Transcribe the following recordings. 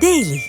Daily.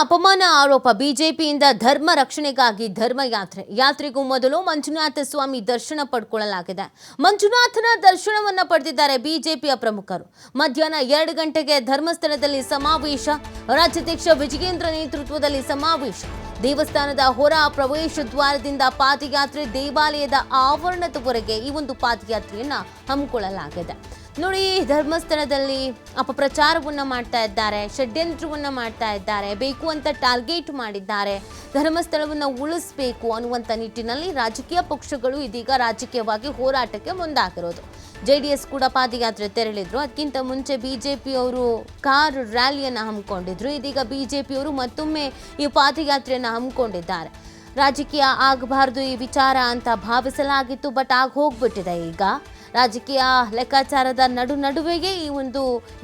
ಅಪಮಾನ ಆರೋಪ. ಬಿಜೆಪಿಯಿಂದ ಧರ್ಮ ರಕ್ಷಣೆಗಾಗಿ ಧರ್ಮ ಯಾತ್ರೆ. ಯಾತ್ರೆಗೂ ಮೊದಲು ಮಂಜುನಾಥ ಸ್ವಾಮಿ ದರ್ಶನ ಪಡ್ಕೊಳ್ಳಲಾಗಿದೆ. ಮಂಜುನಾಥನ ದರ್ಶನವನ್ನ ಪಡೆದಿದ್ದಾರೆ ಬಿಜೆಪಿಯ ಪ್ರಮುಖರು. ಮಧ್ಯಾಹ್ನ ಎರಡು ಗಂಟೆಗೆ ಧರ್ಮಸ್ಥಳದಲ್ಲಿ ಸಮಾವೇಶ. ರಾಜ್ಯಾಧ್ಯಕ್ಷ ವಿಜಯೇಂದ್ರ ನೇತೃತ್ವದಲ್ಲಿ ಸಮಾವೇಶ. ದೇವಸ್ಥಾನದ ಹೊರ ಪ್ರವೇಶ ದ್ವಾರದಿಂದ ಪಾದಯಾತ್ರೆ ದೇವಾಲಯದ ಆವರಣದವರೆಗೆ ಈ ಒಂದು ಪಾದಯಾತ್ರೆಯನ್ನ ಹಮ್ಮಿಕೊಳ್ಳಲಾಗಿದೆ. ನೋಡಿ, ಧರ್ಮಸ್ಥಳದಲ್ಲಿ ಅಪಪ್ರಚಾರವನ್ನು ಮಾಡ್ತಾ ಇದ್ದಾರೆ, ಷಡ್ಯಂತ್ರವನ್ನು ಮಾಡ್ತಾ ಇದ್ದಾರೆ, ಬೇಕು ಅಂತ ಟಾರ್ಗೆಟ್ ಮಾಡಿದ್ದಾರೆ, ಧರ್ಮಸ್ಥಳವನ್ನು ಉಳಿಸ್ಬೇಕು ಅನ್ನುವಂಥ ನಿಟ್ಟಿನಲ್ಲಿ ರಾಜಕೀಯ ಪಕ್ಷಗಳು ಇದೀಗ ರಾಜಕೀಯವಾಗಿ ಹೋರಾಟಕ್ಕೆ ಮುಂದಾಗಿರೋದು. ಜೆ ಡಿ ಎಸ್ ಕೂಡ ಪಾದಯಾತ್ರೆ ತೆರಳಿದ್ರು. ಅದಕ್ಕಿಂತ ಮುಂಚೆ ಬಿ ಜೆ ಪಿಯವರು ಕಾರ್ ರ್ಯಾಲಿಯನ್ನು ಹಮ್ಮಿಕೊಂಡಿದ್ರು. ಇದೀಗ ಬಿ ಜೆ ಪಿಯವರು ಮತ್ತೊಮ್ಮೆ ಈ ಪಾದಯಾತ್ರೆಯನ್ನು ಹಮ್ಮಿಕೊಂಡಿದ್ದಾರೆ. ರಾಜಕೀಯ ಆಗಬಾರ್ದು ಈ ವಿಚಾರ ಅಂತ ಭಾವಿಸಲಾಗಿತ್ತು, ಬಟ್ ಆಗ ಹೋಗ್ಬಿಟ್ಟಿದೆ ಈಗ. ರಾಜಕೀಯ ಲೆಕ್ಕಾಚಾರದ ನಡು ನಡುವೆಯೇ ಈ ಒಂದು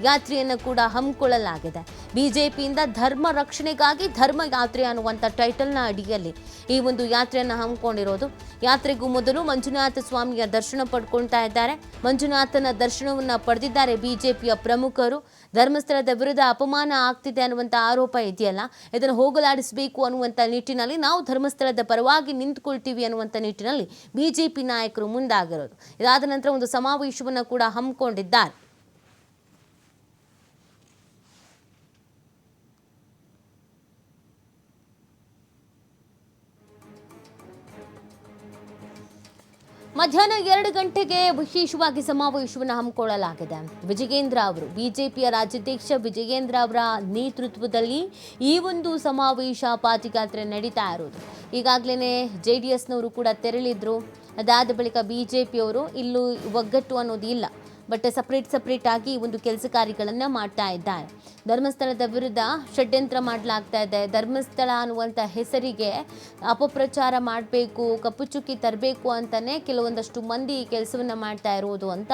ಯಾತ್ರೆಯನ್ನು ಕೂಡ ಹಮ್ಮಿಕೊಳ್ಳಲಾಗಿದೆ. ಬಿಜೆಪಿಯಿಂದ ಧರ್ಮ ರಕ್ಷಣೆಗಾಗಿ ಧರ್ಮ ಯಾತ್ರೆ ಅನ್ನುವಂಥ ಟೈಟಲ್ನ ಅಡಿಯಲ್ಲಿ ಈ ಒಂದು ಯಾತ್ರೆಯನ್ನು ಹಮ್ಮಿಕೊಂಡಿರೋದು. ಯಾತ್ರೆಗೂ ಮೊದಲು ಮಂಜುನಾಥ ಸ್ವಾಮಿಯ ದರ್ಶನ ಪಡ್ಕೊಳ್ತಾ ಇದ್ದಾರೆ. ಮಂಜುನಾಥನ ದರ್ಶನವನ್ನು ಪಡೆದಿದ್ದಾರೆ ಬಿಜೆಪಿಯ ಪ್ರಮುಖರು. ಧರ್ಮಸ್ಥಳದ ವಿರುದ್ಧ ಅಪಮಾನ ಆಗ್ತಿದೆ ಅನ್ನುವಂಥ ಆರೋಪ ಇದೆಯಲ್ಲ, ಇದನ್ನು ಹೋಗಲಾಡಿಸಬೇಕು ಅನ್ನುವಂಥ ನಿಟ್ಟಿನಲ್ಲಿ ನಾವು ಧರ್ಮಸ್ಥಳದ ಪರವಾಗಿ ನಿಂತುಕೊಳ್ತೀವಿ ಅನ್ನುವಂಥ ನಿಟ್ಟಿನಲ್ಲಿ ಬಿಜೆಪಿ ನಾಯಕರು ಮುಂದಾಗಿರೋದು. ಇದಾದ ನಂತರ ಒಂದು ಸಮಾವೇಶವನ್ನು ಕೂಡ ಹಮ್ಮಿಕೊಂಡಿದ್ದಾರೆ. ಮಧ್ಯಾಹ್ನ ಎರಡು ಗಂಟೆಗೆ ವಿಶೇಷವಾಗಿ ಸಮಾವೇಶವನ್ನು ಹಮ್ಮಿಕೊಳ್ಳಲಾಗಿದೆ. ವಿಜಯೇಂದ್ರ ಅವರು, ಬಿಜೆಪಿಯ ರಾಜ್ಯಾಧ್ಯಕ್ಷ ವಿಜಯೇಂದ್ರ ಅವರ ನೇತೃತ್ವದಲ್ಲಿ ಈ ಒಂದು ಸಮಾವೇಶ ಪಾದಯಾತ್ರೆ ನಡೀತಾ ಇರೋದು ಈಗಾಗಲೇ ಜೆ ಡಿ ಕೂಡ ತೆರಳಿದ್ರು. ಅದಾದ ಬಳಿಕ ಬಿ ಜೆ ಪಿಯವರು ಇಲ್ಲೂ ಒಗ್ಗಟ್ಟು ಅನ್ನೋದು ಇಲ್ಲ ಬಟ್ ಸಪ್ರೇಟ್ ಸಪ್ರೇಟ್ ಆಗಿ ಒಂದು ಕೆಲಸ ಕಾರ್ಯಗಳನ್ನು ಮಾಡ್ತಾ ಇದ್ದಾರೆ. ಧರ್ಮಸ್ಥಳದ ವಿರುದ್ಧ ಷಡ್ಯಂತ್ರ ಮಾಡಲಾಗ್ತಾ ಇದೆ. ಧರ್ಮಸ್ಥಳ ಅನ್ನುವಂಥ ಹೆಸರಿಗೆ ಅಪಪ್ರಚಾರ ಮಾಡಬೇಕು, ಕಪ್ಪು ಚುಕ್ಕಿ ತರಬೇಕು ಅಂತಲೇ ಕೆಲವೊಂದಷ್ಟು ಮಂದಿ ಈ ಕೆಲಸವನ್ನು ಮಾಡ್ತಾ ಇರೋದು ಅಂತ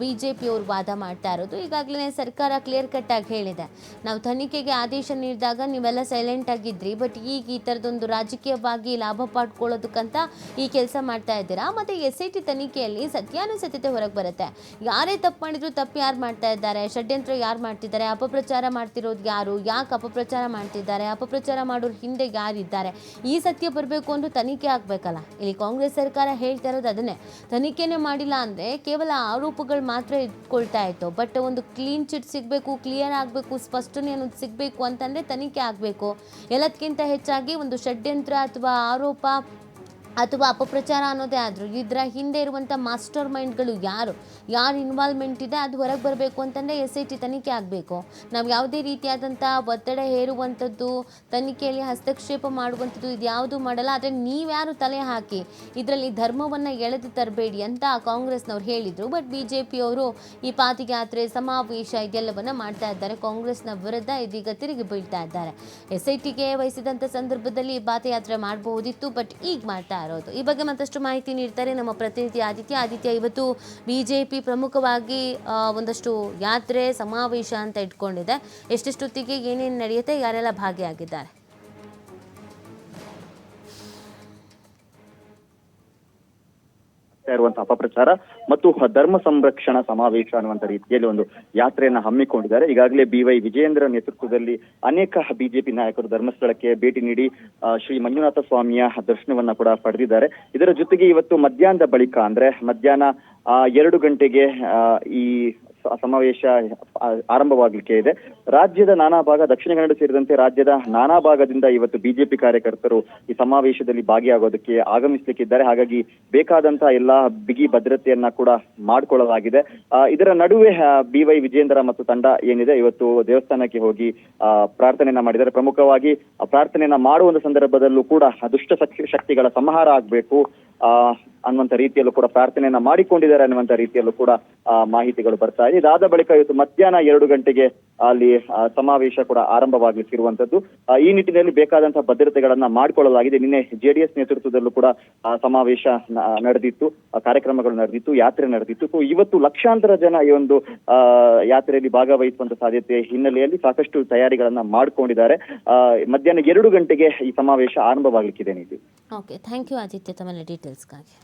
ಬಿ ಜೆ ಪಿಯವರು ವಾದ ಮಾಡ್ತಾ ಇರೋದು. ಈಗಾಗಲೇ ಸರ್ಕಾರ ಕ್ಲಿಯರ್ ಕಟ್ ಆಗಿ ಹೇಳಿದೆ. ನಾವು ತನಿಖೆಗೆ ಆದೇಶ ನೀಡಿದಾಗ ನೀವೆಲ್ಲ ಸೈಲೆಂಟ್ ಆಗಿದ್ರಿ ಬಟ್ ಈಗ ಈ ಥರದೊಂದು ರಾಜಕೀಯವಾಗಿ ಲಾಭ ಪಡ್ಕೊಳ್ಳೋದಕ್ಕಂತ ಈ ಕೆಲಸ ಮಾಡ್ತಾ ಇದ್ದೀರಾ? ಮತ್ತು ಎಸ್ ಐ ಟಿ ತನಿಖೆಯಲ್ಲಿ ಸತ್ಯಾನುಸತ್ಯತೆ ಹೊರಗೆ ಬರುತ್ತೆ. ಯಾರೇ ತಪ್ಪು ಮಾಡಿದ್ರು ತಪ್ಪು ಯಾರು ಮಾಡ್ತಾ ಇದ್ದಾರೆ? ಷಡ್ಯಂತ್ರ ಯಾರು ಮಾಡ್ತಿದ್ದಾರೆ? ಅಪಪ್ರಚಾರ ಮಾಡ್ತಿರೋದು ಯಾರು? ಯಾಕೆ ಅಪಪ್ರಚಾರ ಮಾಡ್ತಿದ್ದಾರೆ? ಅಪಪ್ರಚಾರ ಮಾಡೋರು ಹಿಂದೆ ಯಾರಿದ್ದಾರೆ? ಈ ಸತ್ಯ ಬರಬೇಕು ಅಂದ್ರೆ ತನಿಖೆ ಆಗಬೇಕಲ್ಲ? ಇಲ್ಲಿ ಕಾಂಗ್ರೆಸ್ ಸರ್ಕಾರ ಹೇಳ್ತಾ ಇರೋದು ಅದನ್ನೇ. ತನಿಖೆನೇ ಮಾಡಿಲ್ಲ ಅಂದರೆ ಕೇವಲ ಆರೋಪಗಳು ಮಾತ್ರ ಇಟ್ಕೊಳ್ತಾ ಇತ್ತು. ಬಟ್ ಒಂದು ಕ್ಲೀನ್ ಚಿಟ್ ಸಿಗಬೇಕು ಕ್ಲಿಯರ್ ಆಗಬೇಕು, ಸ್ಪಷ್ಟನೆ ಅನ್ನೋದು ಸಿಗಬೇಕು ಅಂತಂದರೆ ತನಿಖೆ ಆಗಬೇಕು. ಎಲ್ಲದಕ್ಕಿಂತ ಹೆಚ್ಚಾಗಿ ಒಂದು ಷಡ್ಯಂತ್ರ ಅಥವಾ ಆರೋಪ ಅಥವಾ ಅಪಪ್ರಚಾರ ಅನ್ನೋದೇ ಆದರೂ ಇದರ ಹಿಂದೆ ಇರುವಂಥ ಮಾಸ್ಟರ್ ಮೈಂಡ್ಗಳು ಯಾರು? ಯಾರು ಇನ್ವಾಲ್ವ್ಮೆಂಟ್ ಇದೆ? ಅದು ಹೊರಗೆ ಬರಬೇಕು ಅಂತಂದರೆ ಎಸ್ ಐ ಟಿ ತನಿಖೆ ಆಗಬೇಕು. ನಾವು ಯಾವುದೇ ರೀತಿಯಾದಂಥ ಒತ್ತಡ ಹೇರುವಂಥದ್ದು, ತನಿಖೆಯಲ್ಲಿ ಹಸ್ತಕ್ಷೇಪ ಮಾಡುವಂಥದ್ದು ಇದು ಯಾವುದು ಮಾಡಲ್ಲ. ಆದರೆ ನೀವ್ಯಾರು ತಲೆ ಹಾಕಿ ಇದರಲ್ಲಿ ಧರ್ಮವನ್ನು ಎಳೆದು ತರಬೇಡಿ ಅಂತ ಕಾಂಗ್ರೆಸ್ನವ್ರು ಹೇಳಿದರು. ಬಟ್ ಬಿ ಜೆ ಪಿಯವರು ಈ ಪಾದಯಾತ್ರೆ, ಸಮಾವೇಶ ಇದೆಲ್ಲವನ್ನು ಮಾಡ್ತಾ ಇದ್ದಾರೆ. ಕಾಂಗ್ರೆಸ್ನ ವಿರುದ್ಧ ಇದೀಗ ತಿರುಗಿ ಬೀಳ್ತಾ ಇದ್ದಾರೆ. ಎಸ್ ಐ ಟಿಗೆ ವಹಿಸಿದಂಥ ಸಂದರ್ಭದಲ್ಲಿ ಪಾದಯಾತ್ರೆ ಮಾಡಬಹುದಿತ್ತು ಬಟ್ ಈಗ ಮಾಡ್ತಾ ಇರೋದು ಈ ಬಗ್ಗೆ ಮತ್ತಷ್ಟು ಮಾಹಿತಿ ನೀಡ್ತಾರೆ ನಮ್ಮ ಪ್ರತಿನಿಧಿ ಆದಿತ್ಯ. ಆದಿತ್ಯ, ಇವತ್ತು ಬಿ ಜೆ ಪಿ ಪ್ರಮುಖವಾಗಿ ಒಂದಷ್ಟು ಯಾತ್ರೆ, ಸಮಾವೇಶ ಅಂತ ಇಟ್ಕೊಂಡಿದೆ. ಎಷ್ಟೆಷ್ಟೊತ್ತಿಗೆ ಏನೇನು ನಡೆಯುತ್ತೆ? ಯಾರೆಲ್ಲ ಭಾಗಿಯಾಗಿದ್ದಾರೆ? ಆಗ್ತಾ ಇರುವಂತಹ ಅಪಪ್ರಚಾರ ಮತ್ತು ಧರ್ಮ ಸಂರಕ್ಷಣಾ ಸಮಾವೇಶ ಅನ್ನುವಂತ ರೀತಿಯಲ್ಲಿ ಒಂದು ಯಾತ್ರೆಯನ್ನ ಹಮ್ಮಿಕೊಂಡಿದ್ದಾರೆ. ಈಗಾಗಲೇ ಬಿ ವೈ ವಿಜಯೇಂದ್ರ ನೇತೃತ್ವದಲ್ಲಿ ಅನೇಕ ಬಿಜೆಪಿ ನಾಯಕರು ಧರ್ಮಸ್ಥಳಕ್ಕೆ ಭೇಟಿ ನೀಡಿ ಶ್ರೀ ಮಂಜುನಾಥ ಸ್ವಾಮಿಯ ದರ್ಶನವನ್ನ ಕೂಡ ಪಡೆದಿದ್ದಾರೆ. ಇದರ ಜೊತೆಗೆ ಇವತ್ತು ಮಧ್ಯಾಹ್ನದ ಬಳಿಕ ಅಂದ್ರೆ ಮಧ್ಯಾಹ್ನ ಎರಡು ಗಂಟೆಗೆ ಈ ಸಮಾವೇಶ ಆರಂಭವಾಗಲಿಕ್ಕೆ ಇದೆ. ರಾಜ್ಯದ ನಾನಾ ಭಾಗ, ದಕ್ಷಿಣ ಕನ್ನಡ ಸೇರಿದಂತೆ ರಾಜ್ಯದ ನಾನಾ ಭಾಗದಿಂದ ಇವತ್ತು ಬಿಜೆಪಿ ಕಾರ್ಯಕರ್ತರು ಈ ಸಮಾವೇಶದಲ್ಲಿ ಭಾಗಿಯಾಗೋದಕ್ಕೆ ಆಗಮಿಸಲಿಕ್ಕಿದ್ದಾರೆ. ಹಾಗಾಗಿ ಬೇಕಾದಂತಹ ಎಲ್ಲಾ ಬಿಗಿ ಭದ್ರತೆಯನ್ನ ಕೂಡ ಮಾಡಿಕೊಳ್ಳಲಾಗಿದೆ. ಇದರ ನಡುವೆ ಬಿ ವೈ ವಿಜೇಂದ್ರ ಮತ್ತು ತಂಡ ಏನಿದೆ, ಇವತ್ತು ದೇವಸ್ಥಾನಕ್ಕೆ ಹೋಗಿ ಪ್ರಾರ್ಥನೆಯನ್ನ ಮಾಡಿದ್ದಾರೆ. ಪ್ರಮುಖವಾಗಿ ಪ್ರಾರ್ಥನೆಯನ್ನ ಮಾಡುವ ಸಂದರ್ಭದಲ್ಲೂ ಕೂಡ ದುಷ್ಟ ಶಕ್ತಿ- ಶಕ್ತಿಗಳ ಸಂಹಾರ ಆಗ್ಬೇಕು. ಆ ಅನ್ನುವಂತ ರೀತಿಯಲ್ಲೂ ಕೂಡ ಪ್ರಾರ್ಥನೆಯನ್ನ ಮಾಡಿಕೊಂಡಿದ್ದಾರೆ ಅನ್ನುವಂತ ರೀತಿಯಲ್ಲೂ ಕೂಡ ಮಾಹಿತಿಗಳು ಬರ್ತಾ ಇದೆ. ಇದಾದ ಬಳಿಕ ಇವತ್ತು ಮಧ್ಯಾಹ್ನ ಎರಡು ಗಂಟೆಗೆ ಅಲ್ಲಿ ಸಮಾವೇಶ ಕೂಡ ಆರಂಭವಾಗಲಿಕ್ಕಿರುವಂತದ್ದು ಈ ನಿಟ್ಟಿನಲ್ಲಿ ಬೇಕಾದಂತಹ ಭದ್ರತೆಗಳನ್ನ ಮಾಡಿಕೊಳ್ಳಲಾಗಿದೆ. ನಿನ್ನೆ ಜೆಡಿಎಸ್ ನೇತೃತ್ವದಲ್ಲೂ ಕೂಡ ಸಮಾವೇಶ ನಡೆದಿತ್ತು. ಕಾರ್ಯಕ್ರಮಗಳು ನಡೆದಿತ್ತು, ಯಾತ್ರೆ ನಡೆದಿತ್ತು. ಸೊ ಇವತ್ತು ಲಕ್ಷಾಂತರ ಜನ ಈ ಒಂದು ಯಾತ್ರೆಯಲ್ಲಿ ಭಾಗವಹಿಸುವಂತ ಸಾಧ್ಯತೆ ಹಿನ್ನೆಲೆಯಲ್ಲಿ ಸಾಕಷ್ಟು ತಯಾರಿಗಳನ್ನ ಮಾಡಿಕೊಂಡಿದ್ದಾರೆ. ಮಧ್ಯಾಹ್ನ ಎರಡು ಗಂಟೆಗೆ ಈ ಸಮಾವೇಶ ಆರಂಭವಾಗಲಿಕ್ಕಿದೆ ನೀವು ಓಕೆ ಥ್ಯಾಂಕ್ ಯು ಆದಿತ್ಯ ತಮ್ಮ ಡೀಟೇಲ್ಸ್ಗಾಗಿ